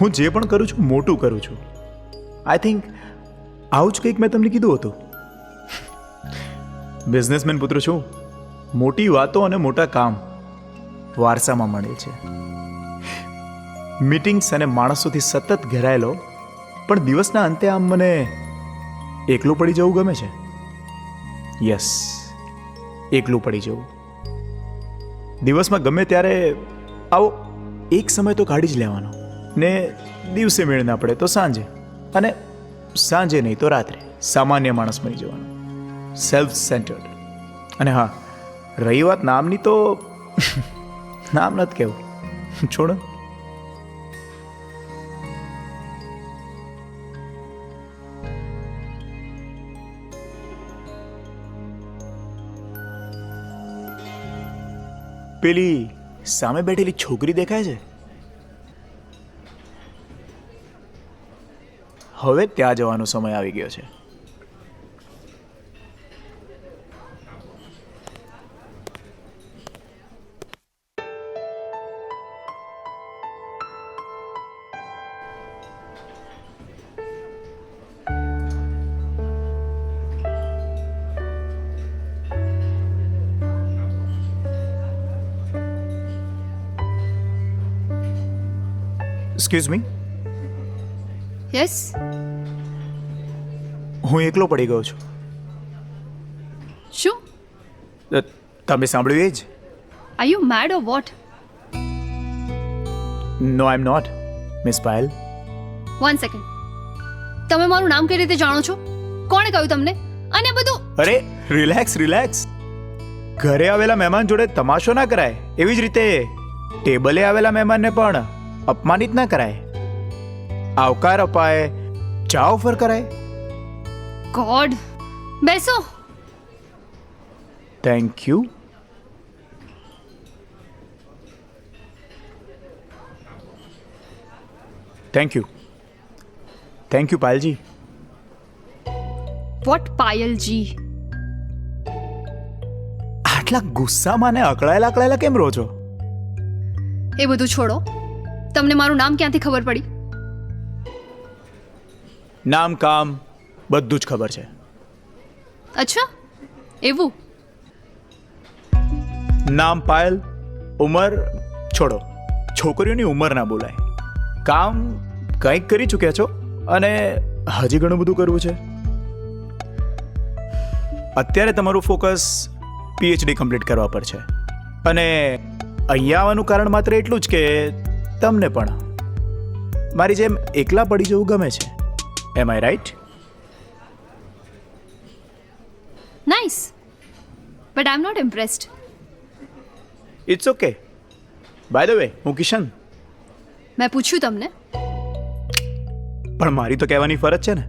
હું જે પણ કરું છું, મોટું કરું છું. આઈ થિંક આવું જ કંઈક મેં તમને કીધું હતું. બિઝનેસમેન પુત્ર છું. મોટી વાતો અને મોટા કામ વારસામાં મળે છે. મીટિંગ્સ અને માણસોથી સતત ઘેરાયેલો, પણ દિવસના અંતે આમ મને એકલું પડી જવું ગમે છે? યસ એકલું પડી જવું. દિવસમાં ગમે ત્યારે આવો એક સમય તો કાઢી જ લેવાનો. ને દિવસે મેળ ના પડે તો સાંજે. અને સાંજે નહીં તો રાત્રે. સામાન્ય માણસ બની જવાનો. સેલ્ફ સેન્ટર્ડ અને હા, રહી વાત નામની તો નામ નથી કહેવું છોડો. પેલી સામે બેઠેલી છોકરી દેખાય છે? હવે ત્યાં જવાનો સમય આવી ગયો છે. એક્સક્યુઝ મી યસ હું એકલો પડી ગયો છું. શું? તમે સાંભળ્યું એ જ? Are you mad or what no I am not miss Payal one second તમે મારું નામ કઈ રીતે જાણો છો? કોણે કહ્યું તમને? અને બધું અરે રિલેક્સ રિલેક્સ ઘરે આવેલા મહેમાન જોડે તમાશો ના કરાય. એવી જ રીતે ટેબલે આવેલા મહેમાનને પણ અપમાનિત ના કરાય. આવકાર અપાય ચા ઓફર કરાય ગોડ બેસો. Thank you thank you thank you પાયલજી what પાયલજી આટલા ગુસ્સામાં ને અકળાયેલા અકળાયેલા કેમ રહો છો? એ બધું છોડો. તમને મારું નામ ક્યાંથી ખબર પડી? નામ કામ. બધું જ ખબર છે. અચ્છા એવું? નામ પાયલ ઉંમર છોડો છોકરીઓની ઉંમર ના બોલાય. કામ કંઈક કરી ચૂક્યા છો અને હજી ઘણું બધું કરવું છે? અત્યારે તમારું ફોકસ પીએચડી કમ્પ્લીટ કરવા પર છે. અને અહીંયા આવવાનું કારણ માત્ર એટલું જ કે તમને પણ. મારી જેમ એકલા પડી જવું ગમે છે. Am I right nice but I am not impressed it's okay by the way હું કિશન. મેં પૂછ્યું તમને. પણ મારી તો કહેવાની ફરજ છે ને.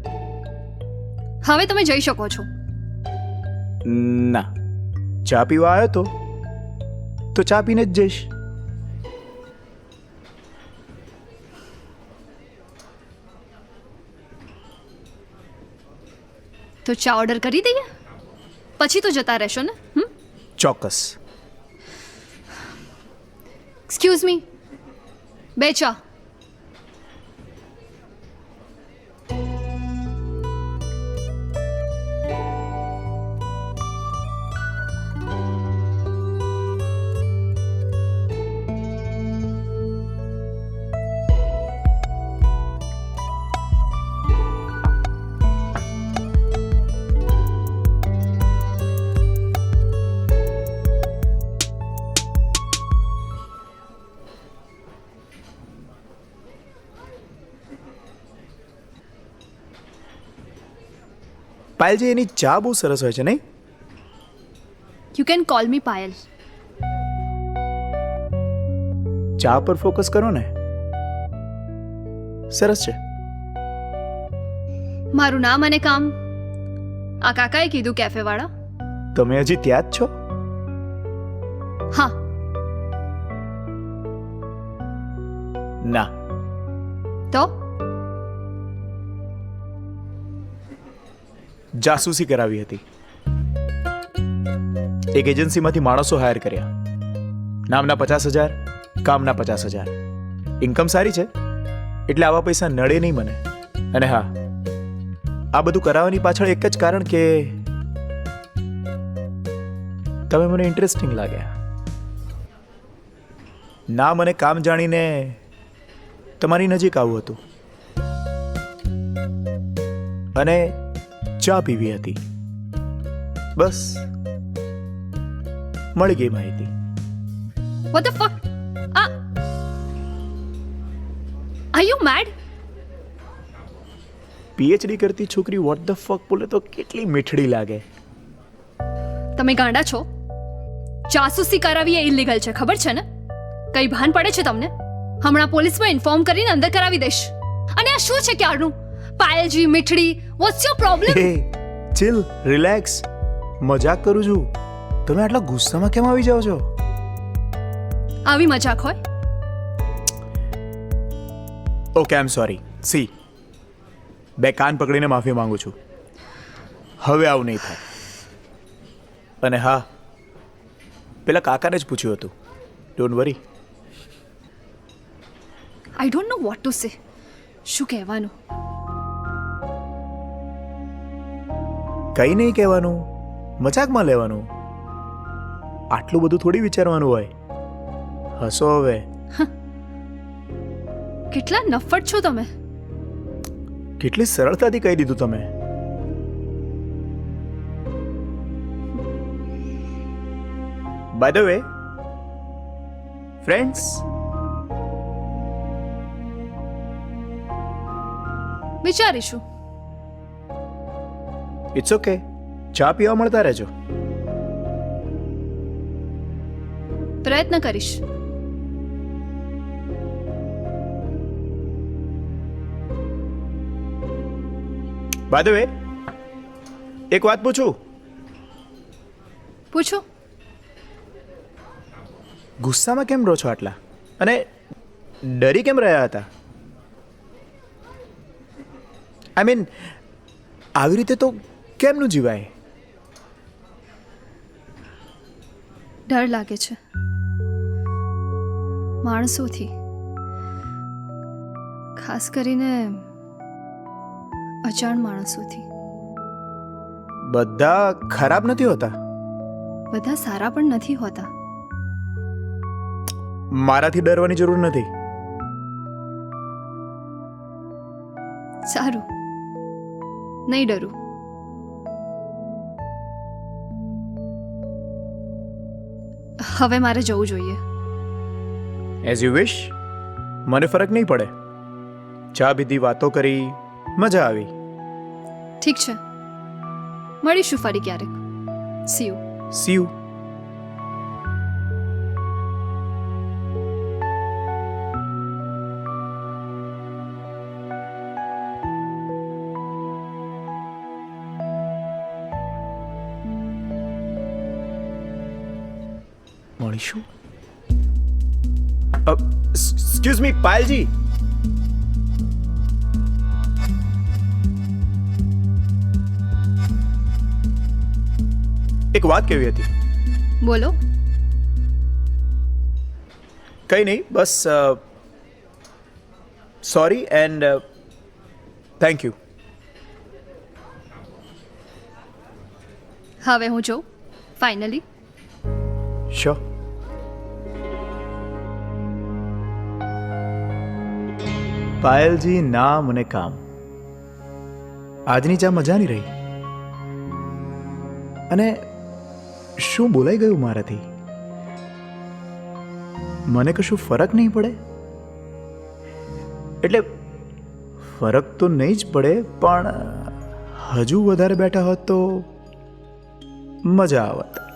હવે તમે જઈ શકો છો. ના. ચા પીવા આવ્યો તો? તો ચા પીને જ જઈશ. તો ચા ઓર્ડર કરી દઈએ? પછી તો જતા રહેશો ને? હમ? ચોક્કસ. એક્સક્યુઝ મી બે ચા પાયલજી એની ચા બહુ સરસ હોય છે નહીં? You can call me Payal. ચા પર ફોકસ કરો ને. સરસ છે. મારું નામ અને કામ આ કાકાએ કીધું કેફે વાળા તમે હજી ત્યાં જ છો? હા. ના. તો? જાસૂસી કરાવી હતી. એક એજન્સીમાંથી માણસો હાયર કર્યા. નામના પચાસ હજાર, કામના પચાસ હજાર. ઇન્કમ સારી છે, એટલે આવા પૈસા નડે નહીં મને. અને હા, આ બધું કરાવવાની પાછળ એક જ કારણ કે તમે મને ઇન્ટરેસ્ટિંગ લાગ્યા ના મને કામ જાણીને તમારી નજીક આવવું હતું. અને ચા પીવી હતી. બસ. મળી ગઈ માહિતી. What the fuck? આ Are યુ મેડ પીએચડી કરતી છોકરી વોટ ધ ફક બોલે તો કેટલી મીઠડી લાગે. તમે ગાંડા છો? જાસૂસી કરાવી એ ઇલીગલ છે ખબર છે ને? કઈ ભાન પડે છે તમને? હમણાં પોલીસમાં ઇન્ફોર્મ કરીને અંદર કરાવી દઈશ. અને આ શું છે ક્યારનું પાયલજી Mithdi what's your problem hey chill relax મજાક કરું છું. તમે આટલા ગુસ્સામાં કેમ આવી જાઓ છો? આવી મજાક હોય? Okay I am sorry see બે કાન પકડીને માફી માંગુ છું. હવે આવું નહીં થાય. અને હા પેલા કાકાને જ પૂછ્યું હતું. Don't worry I don't know what to say શું કહેવાનું? કંઈ નહીં કહેવાનું. મજાકમાં લેવાનું. આટલું બધું થોડી વિચારવાનું હોય. હસો હવે. કેટલા નફટ છો તમે. કેટલી સરળતાથી કહી દીધું તમે. બાય ધ વે ફ્રેન્ડ્સ વિચારીશું. ઇટ્સ ઓકે ચા પીવા મળતા રહેજો. પ્રયત્ન કરીશ. બાય ધ વે એક વાત પૂછું? પૂછો. ગુસ્સામાં કેમ રહો છો આટલા? અને ડરી કેમ રહ્યા હતા? આઈ મીન આવી રીતે તો કેમનું જીવાય? ડર લાગે છે. માણસોથી. ખાસ કરીને અજાણ માણસોથી. બધા ખરાબ નથી હોતા? બધા સારા પણ નથી હોતા. મારાથી ડરવાની જરૂર નથી. સારું. નહીં ડરું. હવે મારે જવું જોઈએ. એઝ યુ વિશ મને ફરક નહીં પડે. ચા બીધી વાતો કરી મજા આવી. ઠીક છે. મળીશું ફરી ક્યારેક. સી યુ સી યુ મળીશું એક્સક્યુઝ મી પાયલજી એક વાત કેવી હતી બોલો કંઈ નહીં બસ સોરી એન્ડ થેન્ક યુ હવે હું જોઉં ફાઇનલી શ્યોર પાયલજી નામ અને કામ. આજની ચા મજાની રહી. અને શું બોલાઈ ગયું મારાથી? મને કશું ફરક નહીં પડે? એટલે ફરક તો નહીં જ પડે, પણ હજુ વધારે બેઠા હોત તો મજા આવત.